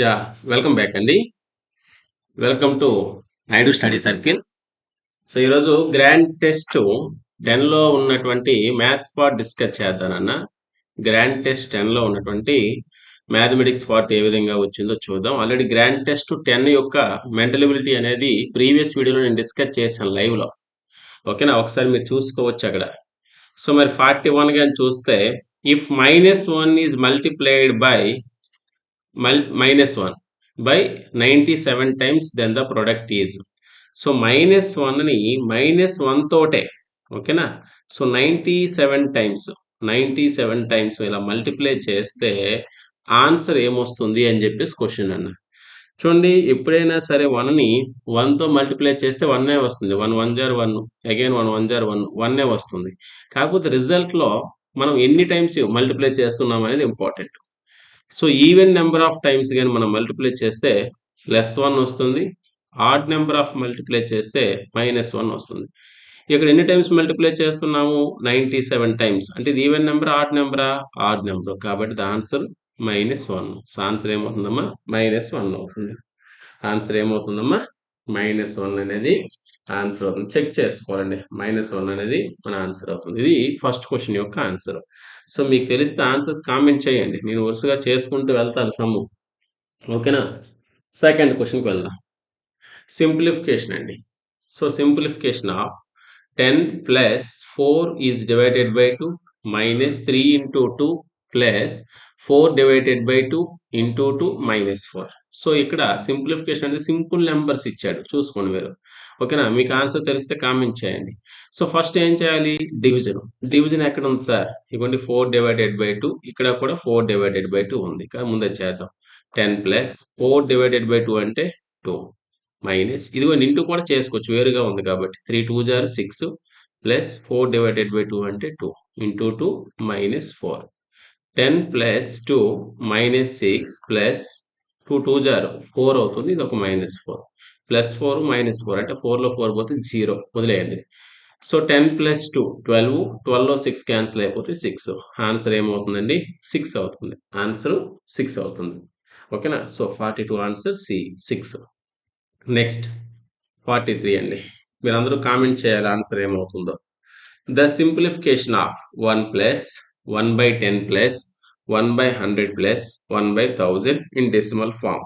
Yeah welcome back అండి. Welcome to Naidu study circle. So ఈరోజు grand test టెన్లో ఉన్నటువంటి మ్యాథ్స్ పార్ట్ డిస్కస్ చేద్దానన్న గ్రాండ్ టెస్ట్ టెన్లో ఉన్నటువంటి మ్యాథమెటిక్స్ పార్ట్ ఏ విధంగా వచ్చిందో చూద్దాం. ఆల్రెడీ గ్రాండ్ టెస్ట్ టెన్ యొక్క మెంటలబిలిటీ అనేది ప్రీవియస్ వీడియోలో నేను డిస్కస్ చేశాను లైవ్లో. ఓకేనా? ఒకసారి మీరు చూసుకోవచ్చు అక్కడ. సో మరి ఫార్టీ వన్ కానీ చూస్తే if minus one is multiplied by minus one by ninety seven times then the product is so minus వన్ని మైనస్ వన్ తోటే ఓకేనా so ninety seven times ninety seven times ఇలా మల్టిప్లై చేస్తే answer ఏమొస్తుంది అని చెప్పేసి క్వశ్చన్ అన్న. చూడండి ఎప్పుడైనా సరే వన్ని వన్తో మల్టిప్లై చేస్తే వన్నే వస్తుంది? వన్ వన్ జార్ వన్ అగైన్ వన్ వన్ జార్ వన్ వన్నే వస్తుంది? కాకపోతే రిజల్ట్లో మనం ఎన్ని టైమ్స్ మల్టిప్లై చేస్తున్నాం అనేది important so even number of times కానీ మనం మల్టిప్లై చేస్తే ప్లస్ వన్ వస్తుంది. ఆడ్ నెంబర్ ఆఫ్ మల్టిప్లై చేస్తే మైనస్ వన్ వస్తుంది. ఇక్కడ ఎన్ని టైమ్స్ మల్టిప్లై చేస్తున్నాము? Ninety seven times. అంటే ఇది even number odd నెంబరా? Odd number. కాబట్టి the answer minus one. So answer ఏమవుతుందమ్మా? Minus one అవుతుంది. ఆన్సర్ ఏమవుతుందమ్మా? మైనస్ వన్ అనేది ఆన్సర్ అవుతుంది. చెక్ చేసుకోవాలండి. మైనస్ వన్ అనేది మన ఆన్సర్ అవుతుంది. ఇది ఫస్ట్ క్వశ్చన్ యొక్క ఆన్సర్. సో మీకు తెలిస్తే ఆన్సర్స్ కామెంట్ చేయండి. నేను వరుసగా చేసుకుంటూ వెళ్తాను సమ్ము. ఓకేనా? సెకండ్ క్వశ్చన్కి వెళ్దాం. సింప్లిఫికేషన్ అండి. So simplification of ten plus four is divided by two minus three into two plus four divided by two into two minus four. So ఇక్కడ సింప్లిఫికేషన్ అనేది సింపుల్ నెంబర్స్ ఇచ్చాడు. చూసుకోండి మీరు. ఓకేనా? మీకు ఆన్సర్ తెలిస్తే కామెంట్ చేయండి. సో ఫస్ట్ ఏం చేయాలి? డివిజన్. డివిజన్ ఎక్కడ ఉంది సార్? ఇవ్వండి ఫోర్ డివైడెడ్ బై టూ. ఇక్కడ కూడా ఫోర్ డివైడెడ్ బై టూ ఉంది. కానీ ముందే చేద్దాం. Ten plus four divided by two అంటే టూ. మైనస్ ఇదిగో ఇంటూ కూడా చేసుకోవచ్చు. వేరుగా ఉంది కాబట్టి. Three two jar six plus four divided by two అంటే two. Into two minus four. Ten plus two minus six plus two two jar four అవుతుంది. ఇది ఒక minus four plus four minus four అంటే ఫోర్లో ఫోర్ పోతే zero వదిలేయండి so ten plus two twelve ట్వెల్వ్లో six cancel అయిపోతే six answer ఏమవుతుందండి? Six అవుతుంది. ఆన్సర్ సిక్స్ అవుతుంది. ఓకేనా so forty two answer C six next forty three అండి. మీరందరూ కామెంట్ చేయాలి ఆన్సర్ ఏమవుతుందో. The simplification of one plus one by ten plus one by hundred plus one by thousand in decimal form.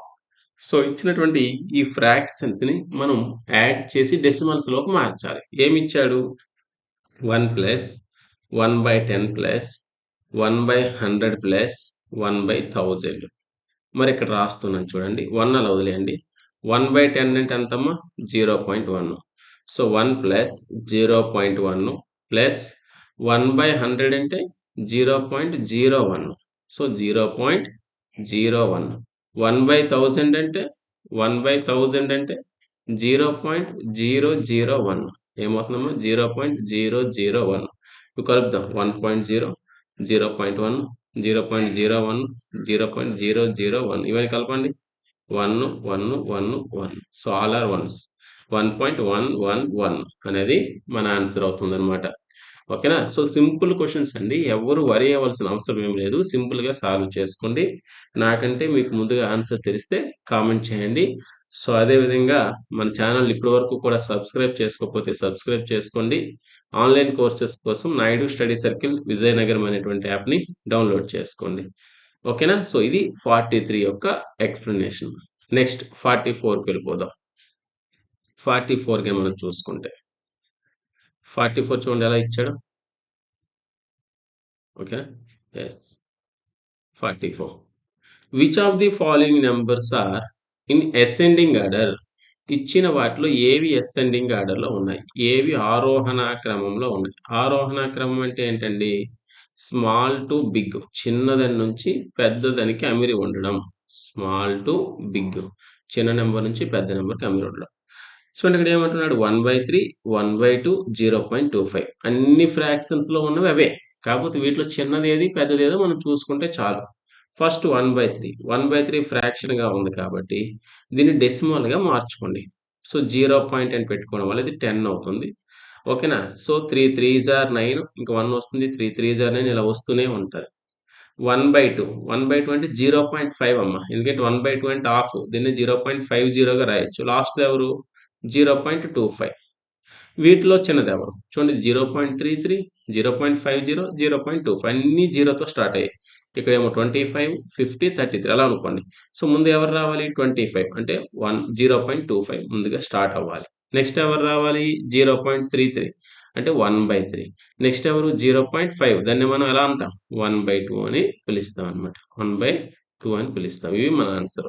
So ఇచ్చినటువంటి ఈ ఫ్రాక్షన్స్ని మనం add చేసి డెసిమల్స్లోకి మార్చాలి. ఏమి ఇచ్చాడు one plus one by ten plus one by hundred plus one by thousand. మరి ఇక్కడ రాస్తున్నాను చూడండి. వన్ అలా వదిలేయండి. వన్ బై టెన్ అంటే ఎంతమ్మా? Zero point one. So one plus zero point one plus one by hundred అంటే zero point zero one. So zero point zero one. One by thousand అంటే వన్ బై థౌజండ్ అంటే zero point zero zero one. ఏమవుతుందమ్మా? Zero point zero zero one. ఇవి కలుపుదాం. One point zero zero point one zero point zero one zero point zero zero one. ఇవన్నీ కలపండి. One one one one. So all are ones. One point one one one అనేది మన answer అవుతుంది అనమాట ఓకేనా? So simple questions అండి. ఎవరు వరి అవ్వాల్సిన అవసరం ఏం లేదు. సింపుల్గా సాల్వ్ చేసుకోండి. నాకంటే మీకు ముందుగా ఆన్సర్ తెలిస్తే కామెంట్ చేయండి. సో అదేవిధంగా మన ఛానల్ ఇప్పటి వరకు కూడా సబ్స్క్రైబ్ చేసుకోకపోతే సబ్స్క్రైబ్ చేసుకోండి. ఆన్లైన్ కోర్సెస్ కోసం నాయుడు స్టడీ సర్కిల్ విజయనగరం అనేటువంటి యాప్ని డౌన్లోడ్ చేసుకోండి. ఓకేనా? సో ఇది ఫార్టీ త్రీ యొక్క ఎక్స్ప్లెనేషన్. నెక్స్ట్ ఫార్టీ ఫోర్కి వెళ్ళిపోదాం. ఫార్టీ ఫోర్గా మనం చూసుకుంటే. ఫార్టీ ఫోర్ చూడండి ఎలా ఇచ్చాడు. Okay. Yes forty four. Which of the following numbers are in ascending order ఇచ్చిన వాటిలో ఏవి అసెండింగ్ ఆర్డర్లో ఉన్నాయి? ఏవి ఆరోహణ క్రమంలో ఉన్నాయి? ఆరోహణ క్రమం అంటే ఏంటండి? స్మాల్ టు బిగ్ చిన్నదాని నుంచి పెద్దదానికి అమిరి ఉండడం. స్మాల్ టు బిగ్ చిన్న నెంబర్ నుంచి పెద్ద నెంబర్కి అమిరి ఉండడం. చూడండి ఇక్కడ ఏమంటున్నాడు? One by three one by two zero point two five. అన్ని ఫ్రాక్షన్స్లో ఉన్నవి అవే. కాకపోతే వీటిలో చిన్నది ఏది పెద్దది ఏదో మనం చూసుకుంటే చాలు. First one by three one by three ఫ్రాక్షన్గా ఉంది కాబట్టి దీన్ని డెసిమల్గా మార్చుకోండి. సో జీరో పాయింట్ అని పెట్టుకోవడం వల్ల ఇది టెన్ అవుతుంది. ఓకేనా? సో త్రీ త్రీ జార్ నైన్ ఇంకా వన్ వస్తుంది. త్రీ త్రీ జార్ నైన్ ఇలా వస్తూనే ఉంటుంది. One by two one by two అంటే జీరో పాయింట్ ఫైవ్ అమ్మ. ఎందుకంటే వన్ బై టూ అంటే హాఫ్ దీన్ని జీరో పాయింట్ ఫైవ్ జీరోగా రాయొచ్చు. లాస్ట్ ఎవరు? Zero point two five. వీటిలో చిన్నది ఎవరు? చూడండి zero point three three zero point five zero zero point two five. అన్ని జీరోతో స్టార్ట్ అయ్యాయి. ఇక్కడ ఏమో twenty five fifty thirty three. అలా అనుకోండి. సో ముందు ఎవరు రావాలి? Twenty five. అంటే one zero point two five ముందుగా స్టార్ట్ అవ్వాలి. నెక్స్ట్ ఎవరు రావాలి? Zero point three three. అంటే వన్ బై త్రీ. నెక్స్ట్ ఎవరు? Zero point five. దాన్ని మనం ఎలా అంటాం? వన్ బై టూ అని పిలుస్తాం అనమాట వన్ బై టూ అని పిలుస్తాం. ఇవి మన ఆన్సర్.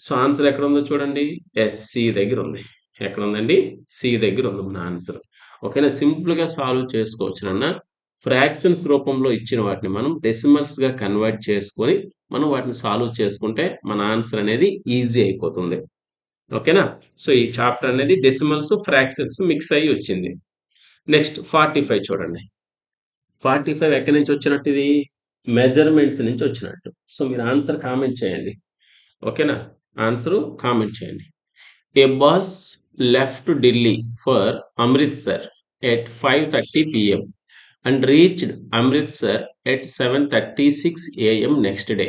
సో ఆన్సర్ ఎక్కడ ఉందో చూడండి. ఎస్సీ దగ్గర ఉంది. ఎక్కడ ఉందండి సి దగ్గర ఉంది మన ఆన్సర్. ఓకేనా? సింపుల్గా సాల్వ్ చేసుకోవచ్చు నాన్న ఫ్రాక్షన్స్ రూపంలో ఇచ్చిన వాటిని మనం డెసిమల్స్గా కన్వర్ట్ చేసుకొని మనం వాటిని సాల్వ్ చేసుకుంటే మన ఆన్సర్ అనేది ఈజీ అయిపోతుంది. ఓకేనా? సో ఈ చాప్టర్ అనేది డెసిమల్స్ ఫ్రాక్షన్స్ మిక్స్ అయ్యి వచ్చింది. నెక్స్ట్ ఫార్టీ ఫైవ్ చూడండి. ఫార్టీ ఫైవ్ ఎక్కడి నుంచి వచ్చినట్టు ఇది? మెజర్మెంట్స్ నుంచి వచ్చినట్టు. సో మీరు ఆన్సర్ కామెంట్ చేయండి. ఓకేనా? ఆన్సర్ కామెంట్ చేయండి. A bus left Delhi for Amritsar at five thirty and and Amritsar Amritsar at seven thirty six AM next day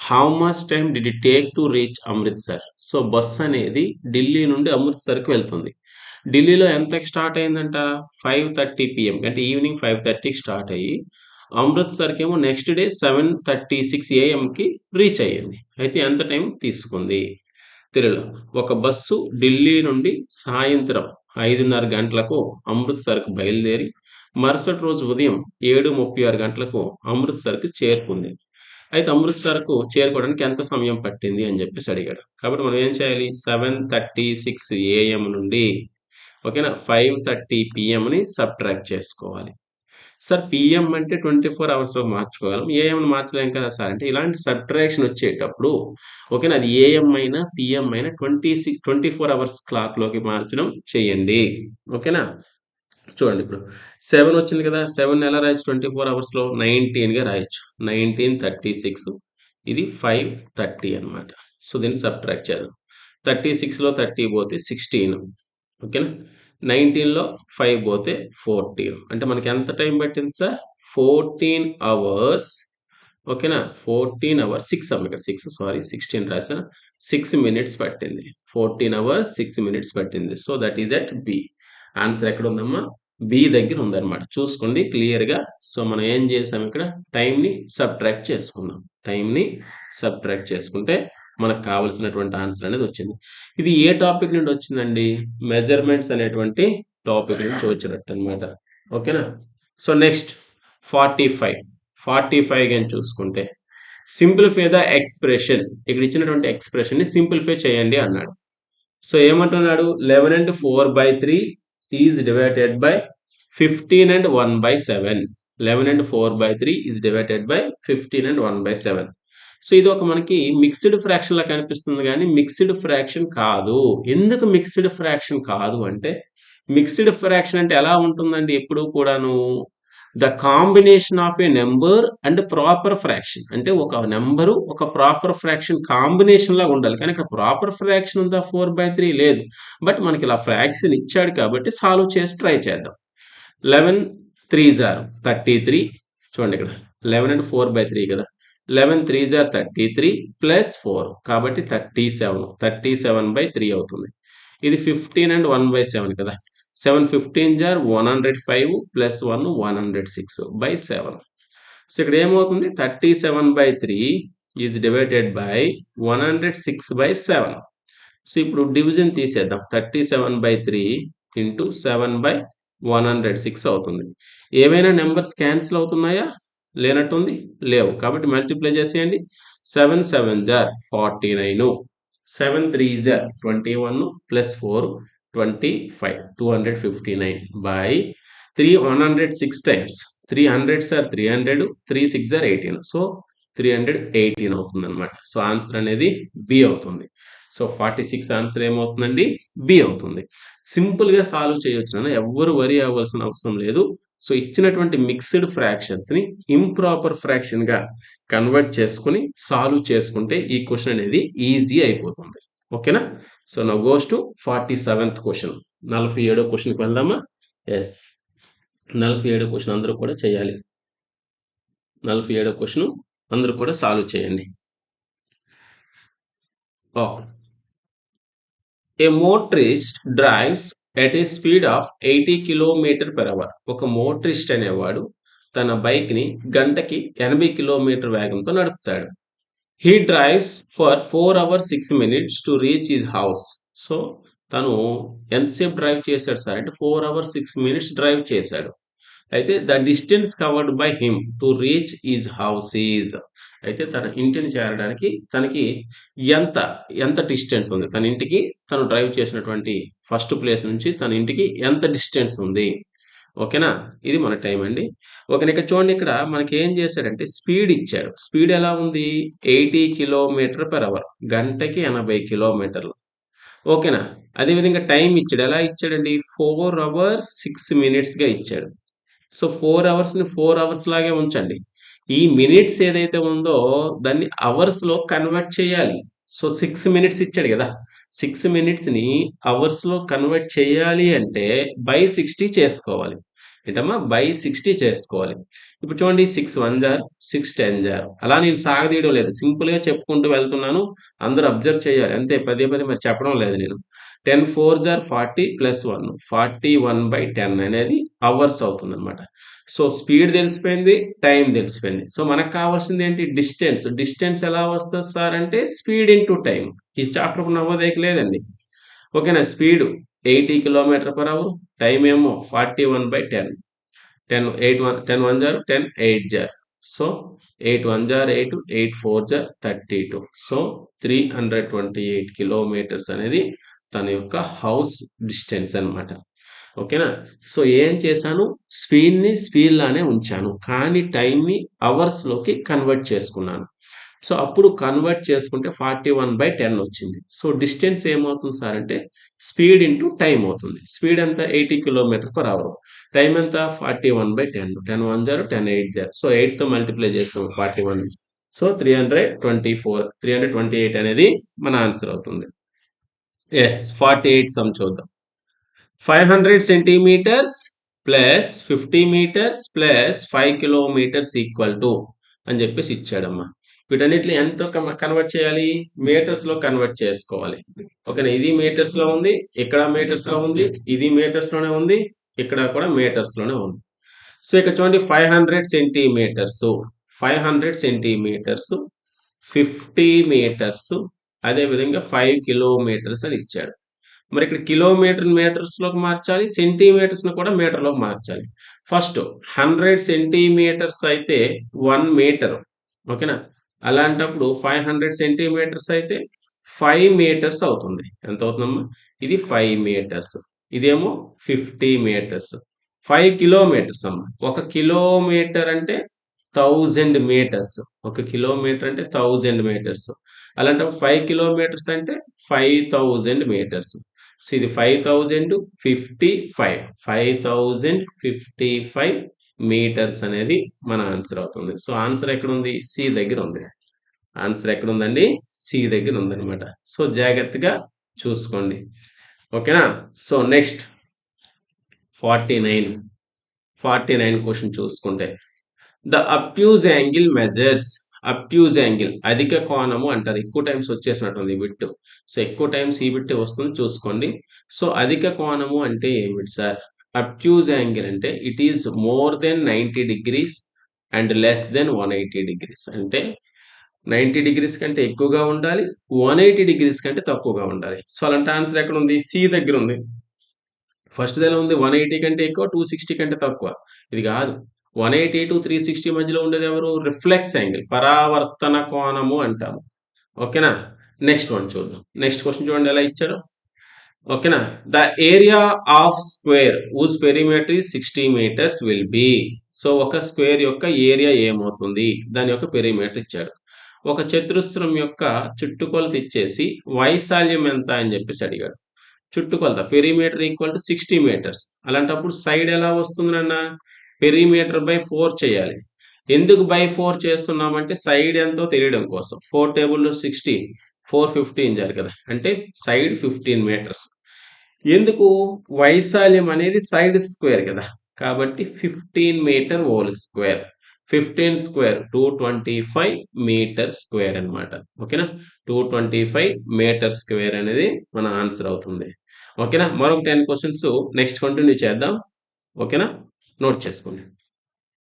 how much time did it take to reach Amritsar so bus అనేది ఢిల్లీ నుండి అమృత్సర్కి వెళ్తుంది. ఢిల్లీలో ఎంతకి start అయిందంట? Five thirty PM అంటే evening five థర్టీకి start అయ్యి అమృత్సర్కి ఏమో next day seven thirty six ఏఎంకి reach అయ్యింది. అయితే ఎంత టైం తీసుకుంది? తిరులో ఒక బస్సు ఢిల్లీ నుండి సాయంత్రం ఐదున్నర గంటలకు అమృత్సర్కు బయలుదేరి మరుసటి రోజు ఉదయం ఏడు ముప్పై ఆరు గంటలకు అమృత్సర్కి చేరుకుంది. అయితే అమృత్సర్కు చేరుకోవడానికి ఎంత సమయం పట్టింది అని చెప్పేసి అడిగాడు. కాబట్టి మనం ఏం చేయాలి? సెవెన్ థర్టీ సిక్స్ ఏఎం నుండి ఓకేనా? ఫైవ్ థర్టీ పిఎంని సబ్ట్రాక్ట్ చేసుకోవాలి. సార్ పిఎం అంటే ట్వంటీ ఫోర్ అవర్స్లో మార్చుకోగలం ఏఎం మార్చలేం కదా సార్? అంటే ఇలాంటి సబ్ట్రాక్షన్ వచ్చేటప్పుడు ఓకేనా అది ఏఎం అయినా పిఎం అయినా twenty six twenty four hours క్లాక్లోకి మార్చడం చేయండి ఓకేనా? చూడండి ఇప్పుడు సెవెన్ వచ్చింది కదా సెవెన్ ఎలా రాయొచ్చు? ట్వంటీ ఫోర్ అవర్స్లో నైన్టీన్గా రాయొచ్చు నైన్టీన్ థర్టీ సిక్స్ ఇది ఫైవ్ థర్టీ అనమాట సో దీన్ని సబ్ట్రాక్ట్ చేద్దాం. థర్టీ సిక్స్లో థర్టీ పోతే సిక్స్టీన్ ఓకేనా? నైన్టీన్లో ఫైవ్ పోతే ఫోర్టీన్ అంటే మనకి ఎంత టైం పట్టింది సార్ ఫోర్టీన్ అవర్స్ ఓకేనా? ఫోర్టీన్ అవర్స్ సిక్స్ అమ్మ ఇక్కడ సిక్స్ సారీ సిక్స్టీన్ రాసిన సిక్స్ మినిట్స్ పట్టింది. ఫోర్టీన్ అవర్స్ సిక్స్ మినిట్స్ పట్టింది. So that is at B answer ఎక్కడ ఉందమ్మా బి దగ్గర ఉందన్నమాట. చూసుకోండి క్లియర్గా సో మనం ఏం చేసాం ఇక్కడ? టైంని సబ్ట్రాక్ట్ చేసుకుందాం. టైంని సబ్ట్రాక్ట్ చేసుకుంటే మనకు కావలసినటువంటి ఆన్సర్ అనేది వచ్చింది. ఇది ఏ టాపిక్ నుండి వచ్చిందండి? మెజర్మెంట్స్ అనేటువంటి టాపిక్ నుంచి వచ్చినట్టు అనమాట ఓకేనా? So next forty five forty five కానీ చూసుకుంటే సింప్లిఫై ద ఎక్స్ప్రెషన్ ఇక్కడ ఇచ్చినటువంటి ఎక్స్ప్రెషన్ని సింప్లిఫై చేయండి అన్నాడు. సో ఏమంటున్నాడు? Eleven and four by three is divided by fifteen and one by seven eleven and four by three is divided by fifteen and one by seven so ఇది ఒక మనకి mixed fraction లా కనిపిస్తుంది కానీ mixed fraction కాదు. ఎందుకు mixed fraction కాదు అంటే mixed fraction అంటే ఎలా ఉంటుందండి ఎప్పుడు కూడాను? The combination of a number and proper fraction అంటే ఒక నెంబరు ఒక ప్రాపర్ ఫ్రాక్షన్ కాంబినేషన్ లాగా ఉండాలి. కానీ ఇక్కడ ప్రాపర్ ఫ్రాక్షన్ ఉందా? ఫోర్ బై త్రీ లేదు. బట్ మనకి ఇలా ఫ్రాక్షన్ ఇచ్చాడు కాబట్టి సాల్వ్ చేసి ట్రై చేద్దాం. లెవెన్ త్రీ జార్ థర్టీ త్రీ చూడండి ఇక్కడ. Eleven and four by three కదా. లెవెన్ త్రీ జార్ థర్టీ త్రీ ప్లస్ ఫోర్ కాబట్టి thirty seven thirty seven by three అవుతుంది. ఇది fifteen and one by seven కదా. Seven fifteen jar one hundred five plus one one hundred six by seven so ఇక్కడ ఏమవుతుంది? Thirty seven by three is divided by one hundred six by seven so ఇప్పుడు division తీసేద్దాం. Thirty seven by three into seven by one hundred six అవుతుంది. ఏమైనా numbers cancel అవుతున్నాయా? లేనట్టుంది లేవు. కాబట్టి మల్టిప్లై చేసేయండి. సెవెన్ సెవెన్ జార్ forty nine seven three jar twenty one plus four twenty five two hundred fifty nine by three one hundred six times three hundred sir three hundred three six are eighteen so three hundred eighteen అవుతుంది అనమాట so answer అనేది B అవుతుంది. So forty six answer ఏమవుతుందండి? B అవుతుంది. సింపుల్గా solve చేయొచ్చు నన్ను ఎవ్వరు వరి అవ్వాల్సిన అవసరం లేదు. సో ఇచ్చినటువంటి మిక్స్డ్ ఫ్రాక్షన్స్ని ఇంప్రాపర్ ఫ్రాక్షన్గా కన్వర్ట్ చేసుకుని సాల్వ్ చేసుకుంటే ఈ క్వశ్చన్ అనేది ఈజీ అయిపోతుంది. ఓకేనా సో నా goes to forty seventh question నలభై ఏడో క్వశ్చన్కి వెళ్దామా? ఎస్ నలభై ఏడో క్వశ్చన్ అందరూ కూడా చేయాలి. నలభై ఏడో క్వశ్చన్ అందరూ కూడా సాల్వ్ చేయండి. ఓ a motorist drives at a speed of eighty kilometer per hour ఒక మోటరిస్ట్ అనేవాడు తన బైక్ని గంటకి ఎనభై కిలోమీటర్ వేగంతో నడుపుతాడు. He drives for four hours six minutes to reach his house so తను ఎంతసేపు డ్రైవ్ చేశాడు సార్? అంటే four hours six minutes drive చేశాడు. అయితే the distance covered by him to reach is house is అయితే తన ఇంటిని చేరడానికి తనకి ఎంత ఎంత డిస్టెన్స్ ఉంది? తన ఇంటికి తను డ్రైవ్ చేసినటువంటి ఫస్ట్ ప్లేస్ నుంచి తన ఇంటికి ఎంత డిస్టెన్స్ ఉంది? ఓకేనా? ఇది మన టైం అండి. ఓకేనా ఇక్కడ చూడండి ఇక్కడ మనకి ఏం చేశాడంటే స్పీడ్ ఇచ్చాడు. స్పీడ్ ఎలా ఉంది? Eighty kilometer per hour. గంటకి ఎనభై కిలోమీటర్లు. ఓకేనా? అదేవిధంగా టైం ఇచ్చాడు. ఎలా ఇచ్చాడండి? ఫోర్ అవర్స్ సిక్స్ మినిట్స్గా ఇచ్చాడు. సో ఫోర్ అవర్స్ని ఫోర్ అవర్స్ లాగే ఉంచండి. ఈ మినిట్స్ ఏదైతే ఉందో దాన్ని అవర్స్లో కన్వర్ట్ చేయాలి. సో సిక్స్ మినిట్స్ ఇచ్చాడు కదా. సిక్స్ మినిట్స్ని అవర్స్లో కన్వర్ట్ చేయాలి అంటే బై సిక్స్టీ చేసుకోవాలి. ఏంటమ్మా? బై సిక్స్టీ చేసుకోవాలి. ఇప్పుడు చూడండి సిక్స్ వన్ జార్ సిక్స్ టెన్ జార్. అలా నేను సాగదీయడం లేదు. సింపుల్గా చెప్పుకుంటూ వెళ్తున్నాను. అందరూ అబ్జర్వ్ చేయాలి. అంతే పదే పదే మరి చెప్పడం లేదు నేను. Ten four jar forty plus one. Forty one by ten అనేది అవర్స్ అవుతుంది అనమాట సో స్పీడ్ తెలిసిపోయింది టైం తెలిసిపోయింది. సో మనకు కావాల్సింది ఏంటి? డిస్టెన్స్. డిస్టెన్స్ ఎలా వస్తుంది సార్ అంటే స్పీడ్ ఇంటూ టైం. ఈ చాప్టర్ నవ్వదేక లేదండి ఓకేనా? Speed eighty kilometer per hour. Time ఏమో forty one by ten. Ten eight one ten one jar ten eight జార్. సో ఎయిట్ వన్ జార్ eight eight four jar thirty two. So three hundred twenty eight kilometers అనేది తన యొక్క house distance అనమాట ఓకేనా? So ఏం చేశాను? స్పీడ్ని స్పీడ్లానే ఉంచాను. కానీ టైంని అవర్స్లోకి కన్వర్ట్ చేసుకున్నాను. సో అప్పుడు కన్వర్ట్ చేసుకుంటే ఫార్టీ వన్ బై టెన్ వచ్చింది. సో డిస్టెన్స్ ఏమవుతుంది సార్ అంటే స్పీడ్ ఇంటూ టైం అవుతుంది. స్పీడ్ ఎంత? Eighty kilometer per hour time ఎంత? Forty one by ten ten one jar ten eight జారు సో ఎయిట్తో మల్టిప్లై చేస్తాం forty one so three hundred twenty four three hundred twenty eight అనేది మన answer అవుతుంది. Yes forty eight sum చూద్దాం. Five hundred centimeters plus fifty meters plus five kilometers equal to అని చెప్పేసి ఇచ్చాడమ్మా. వీటన్నిటిని ఎంతో కన్వర్ట్ చేయాలి? మీటర్స్లో కన్వర్ట్ చేసుకోవాలి. ఓకేనా? ఇది మీటర్స్లో ఉంది ఇక్కడ మీటర్స్లో ఉంది ఇది మీటర్స్లోనే ఉంది ఇక్కడ కూడా మీటర్స్లోనే ఉంది. సో ఇక్కడ చూడండి five hundred centimeters five hundred centimeters fifty meters అదే విధంగా ఫైవ్ కిలోమీటర్స్ అని ఇచ్చాడు. మరి ఇక్కడ కిలోమీటర్ మీటర్స్లోకి మార్చాలి సెంటీమీటర్స్ను కూడా మీటర్లోకి మార్చాలి. ఫస్ట్ హండ్రెడ్ సెంటీమీటర్స్ అయితే వన్ మీటర్ ఓకేనా? అలాంటప్పుడు ఫైవ్ హండ్రెడ్ సెంటీమీటర్స్ అయితే ఫైవ్ మీటర్స్ అవుతుంది. ఎంత అవుతుందమ్మా? ఇది ఫైవ్ మీటర్స్. ఇదేమో ఫిఫ్టీ మీటర్స్. ఫైవ్ కిలోమీటర్స్ అమ్మ. ఒక కిలోమీటర్ అంటే థౌజండ్ మీటర్స్. ఒక కిలోమీటర్ అంటే థౌజండ్ మీటర్స్. అలాంటప్పుడు ఫైవ్ కిలోమీటర్స్ అంటే ఫైవ్ థౌజండ్ మీటర్స్. సో ఇది five thousand fifty five. Five thousand fifty five meters అనేది మన ఆన్సర్ అవుతుంది. సో ఆన్సర్ ఎక్కడ ఉంది సి దగ్గర ఉంది ఆన్సర్ ఎక్కడ ఉందండి సి దగ్గర ఉందన్నమాట సో జాగ్రత్తగా చూసుకోండి. ఓకేనా? So next. Forty nine. Forty nine question చూసుకుంటే. The obtuse angle measures. Obtuse angle. అధిక కోణము అంటారు. ఎక్కువ టైమ్స్ వచ్చేసినట్టుంది బిట్టు. సో ఎక్కువ టైమ్స్ ఈ బిట్టు వస్తుంది. చూసుకోండి. సో అధిక కోణము అంటే ఏమిటి సార్? అప్ట్యూజ్ యాంగిల్ అంటే it is more than ninety degrees and less than one eighty degrees అంటే నైంటీ డిగ్రీస్ కంటే ఎక్కువగా ఉండాలి వన్ ఎయిటీ డిగ్రీస్ కంటే తక్కువగా ఉండాలి. సో అలాంటి ఆన్సర్ ఎక్కడ ఉంది? సి దగ్గర ఉంది. ఫస్ట్ దగ్గర ఉంది? వన్ ఎయిటీ కంటే ఎక్కువ టూ సిక్స్టీ కంటే తక్కువ. ఇది కాదు. One eighty to three sixty మధ్యలో ఉండేది ఎవరు? రిఫ్లెక్స్ యాంగిల్ పరావర్తన కోణము అంటాము. ఓకేనా నెక్స్ట్ వన్ చూద్దాం. నెక్స్ట్ క్వశ్చన్ చూడండి ఎలా ఇచ్చారు? ఓకేనా? The area of square whose perimeter sixty meters will be so ఒక స్క్వేర్ యొక్క ఏరియా ఏమవుతుంది? దాని యొక్క పెరిమీటర్ ఇచ్చాడు. ఒక చతురస్రం యొక్క చుట్టుకొలత ఇచ్చేసి వైశాల్యం ఎంత అని చెప్పేసి అడిగాడు. చుట్టుకొలత perimeter equal to sixty meters అలాంటప్పుడు సైడ్ ఎలా వస్తుంది అన్న పెరిమీటర్ బై ఫోర్ చేయాలి. ఎందుకు బై ఫోర్ చేస్తున్నామంటే సైడ్ ఎంతో తెలియడం కోసం. ఫోర్ టేబుల్లో సిక్స్టీ ఫోర్ ఫిఫ్టీ ఇంచారు కదా. అంటే సైడ్ ఫిఫ్టీన్ మీటర్స్. ఎందుకు? వైశాల్యం అనేది సైడ్ స్క్వేర్ కదా. కాబట్టి fifteen meter whole square. Fifteen square two twenty five meter square అనమాట ఓకేనా? Two twenty five meter square అనేది మన ఆన్సర్ అవుతుంది. ఓకేనా? మరొక టెన్ క్వశ్చన్స్. నెక్స్ట్ కంటిన్యూ చేద్దాం. ఓకేనా? నోట్ చేసుకోండి.